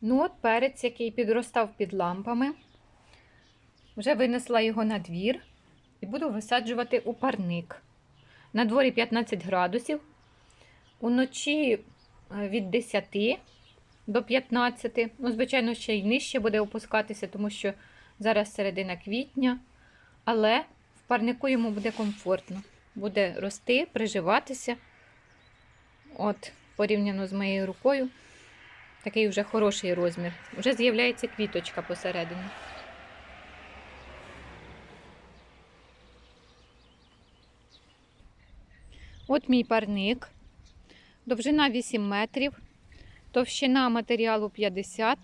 Ну, от перець, який підростав під лампами. Вже винесла його на двір і буду висаджувати у парник. На дворі 15 градусів. Уночі е, від 10 до 15. Ну, звичайно, ще й нижче буде опускатися, тому що зараз середина квітня. Але в парнику йому буде комфортно. Буде рости, приживатися. От, порівняно з моєю рукою, такий вже хороший розмір. Вже з'являється квіточка посередині. От мій парник. Довжина 8 метрів, товщина матеріалу 50,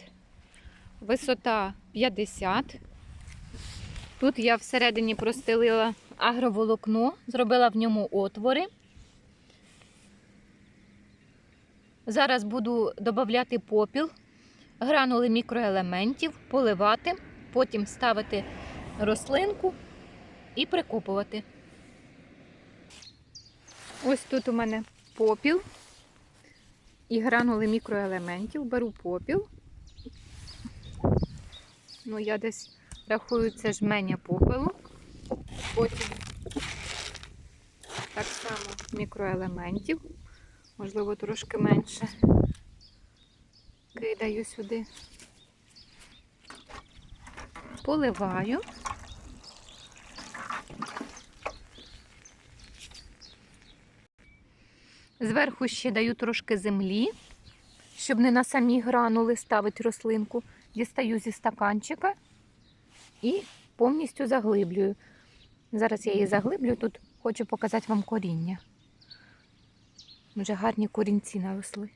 висота 50. Тут я всередині простелила агроволокно, зробила в ньому отвори. Зараз буду додати попіл, гранули мікроелементів, поливати, потім ставити рослинку і прикопувати. Ось тут у мене попіл і гранули мікроелементів. Беру попіл. Ну, я десь рахую, це жменя попелу. Потім так само мікроелементів, можливо, трошки менше. Кидаю сюди, поливаю. Зверху ще даю трошки землі, щоб не на самі гранули ставити рослинку. Дістаю зі стаканчика і повністю заглиблюю. Зараз я її заглиблю, тут хочу показати вам коріння. Вже гарні корінці наросли.